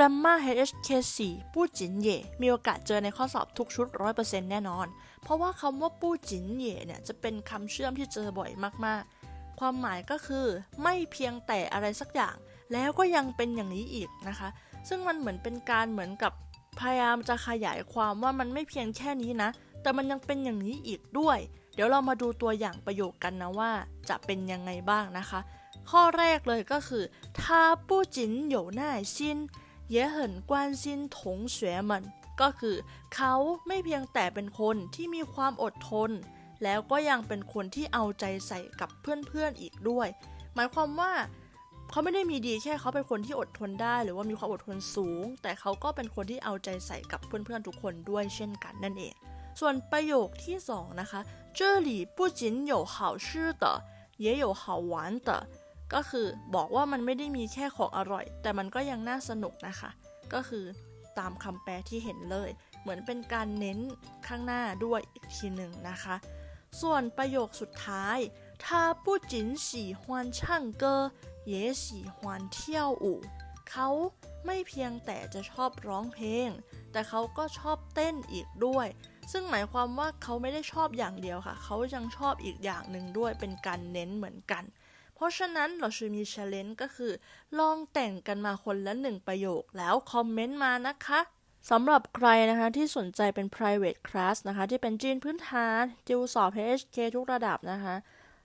Gramma HK4 ปู้จินเย่มีโอกาสเจอในข้อสอบทุกชุด 100%แน่นอน เพราะว่าคำว่าปู้จินเย่เนี่ยจะเป็นคำเชื่อมที่เจอบ่อยมากๆ ความหมายก็คือไม่เพียงแต่อะไรสักอย่าง แล้วก็ยังเป็นอย่างนี้อีกนะคะ ซึ่งมันเหมือนเป็นการเหมือนกับพยายามจะขยายความว่ามันไม่เพียงแค่นี้นะ แต่มันยังเป็นอย่างนี้อีกด้วย เดี๋ยวเรามาดูตัวอย่างประโยคกันนะว่า จะเป็นยังไงบ้างนะคะ ข้อแรกเลยก็คือทาปู้จินอย่หน้าชิน 也很关心同学们ก็คือ เขาไม่เพียงแต่เป็นคนที่มีความอดทน แล้วก็ยังเป็นคนที่เอาใจใส่กับเพื่อนๆอีกด้วย หมายความว่า เขาไม่ได้มีดีแค่เขาเป็นคนที่อดทนได้ หรือว่ามีความอดทนสูง แต่เขาก็เป็นคนที่เอาใจใส่กับเพื่อนๆทุกคนด้วยเช่นกันนั่นเอง ส่วนประโยคที่สองนะคะ这里不仅有好吃的也有好玩的 ก็คือบอกว่ามันไม่ได้มีแค่ของอร่อย แต่มันก็ยังน่าสนุกนะคะ ก็คือตามคำแปลที่เห็นเลย เหมือนเป็นการเน้นข้างหน้าด้วยอีกทีหนึ่งนะคะ ส่วนประโยคสุดท้าย他不仅喜欢唱歌也喜欢跳舞เขาไม่เพียงแต่จะชอบร้องเพลง แต่เขาก็ชอบเต้นอีกด้วย ซึ่งหมายความว่าเขาไม่ได้ชอบอย่างเดียวค่ะ เขายังชอบอีกอย่างหนึ่งด้วย เป็นการเน้นเหมือนกัน เพราะฉะนั้นเราชื่อมี challenge ก็คือ ลองแต่งกันมาคนละหนึ่งประโยคแล้วคอมเมนต์มานะคะสำหรับใครนะคะที่สนใจเป็น private class นะคะ ที่เป็นจีนพื้นฐานติวสอบ HK ทุกระดับนะคะ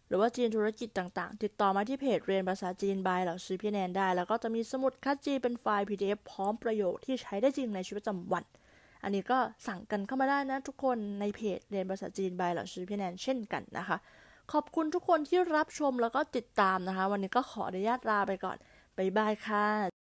หรือว่าจีนธุรกิจต่างๆ ติดต่อมาที่เพจเรียนภาษาจีนบายเหล่าซื้อพี่แนนได้ แล้วก็จะมีสมุดคัดจีนเป็นไฟล์ PDF พร้อมประโยคที่ใช้ได้จริงในชีวิตประจำวัน อันนี้ก็สั่งกันเข้ามาได้นะทุกคนในเพจเรียนภาษาจีนบายเหล่าซื้อพี่แนนเช่นกันนะคะ ขอบคุณทุกคนที่รับชมแล้วก็ติดตามนะคะ วันนี้ก็ขออนุญาตลาไปก่อน บ๊ายบายค่ะ